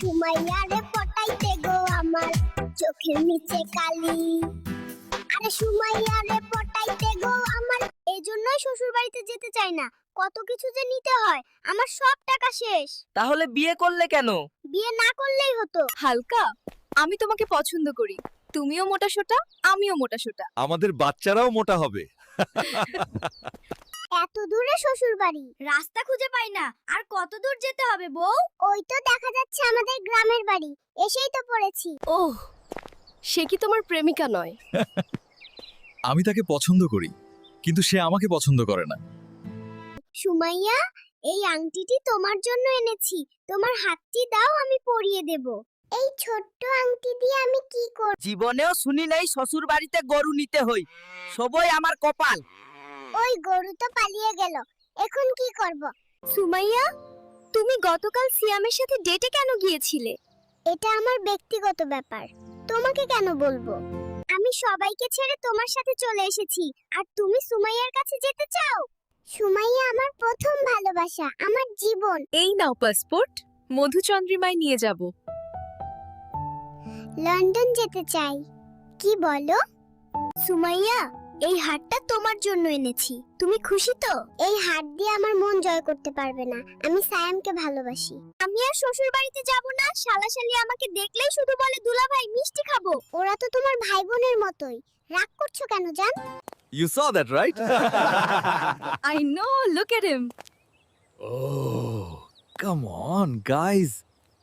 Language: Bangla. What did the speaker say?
সুমাইয়া রে পটাইতে গো আমার চোখের নিচে কালি। আরে সুমাইয়া রে পটাইতে গো আমার। এই জন্যই শ্বশুর বাড়িতে যেতে চাই না কত কিছু যে নিতে হয় আমার সব টাকা শেষ। তাহলে বিয়ে করলে কেন? বিয়ে না করলেই হতো। হালকা আমি তোমাকে পছন্দ করি। তুমিও মোটা সোটা আমিও মোটা সোটা। আমাদের বাচ্চারাও মোটা হবে। এত দূরে শ্বশুর বাড়ি রাস্তা খুঁজে পাই না। আর কত দূর যেতে হবে বউ? ওই তো দেখা যাচ্ছে আমাদের গ্রামের বাড়ি। এসেই তো পড়েছি। ওহ সে কি তোমার প্রেমিকা নয়? আমি তাকে পছন্দ করি কিন্তু সে আমাকে পছন্দ করে না। সুমাইয়া এই আংটিটি তোমার জন্য এনেছি। তোমার হাতটি দাও আমি পরিয়ে দেব। এই ছোট্ট আংটি দিয়ে আমি কি করব জীবনেও শুনি নাই শ্বশুর বাড়িতে গরু নিতে হই। সবই আমার কপাল। ওই গরু তো পালিয়ে গেল। এখন কি করব? সুমাইয়া তুমি গতকাল সিয়ামের সাথে ডেটে কেন গিয়েছিলে? এটা আমার ব্যক্তিগত ব্যাপার। তোমাকে কেন বলব? আমি সবাইকে ছেড়ে তোমার সাথে চলে এসেছি। আর তুমি সুমাইয়ার কাছে যেতে চাও? সুমাইয়া আমার প্রথম ভালোবাসা আমার জীবন। এই নাও পাসপোর্ট মধুচন্দ্রিমায় নিয়ে যাব। লন্ডন যেতে চাই। কি বলো? সুমাইয়া এই হারটা তোমার জন্য এনেছি। তুমি খুশি তো? এই হার দিয়ে আমার মন জয় করতে পারবে না। আমি সায়ামকে ভালোবাসি। আমি আর শ্বশুর বাড়িতে যাব না। শালাশালি আমাকে দেখলেই শুধু বলে দুলাভাই মিষ্টি খাব। ওরা তো তোমার ভাই বোনের মতোই। রাগ করছ কেন জান? You saw that right I know look at him Oh, come on, guys.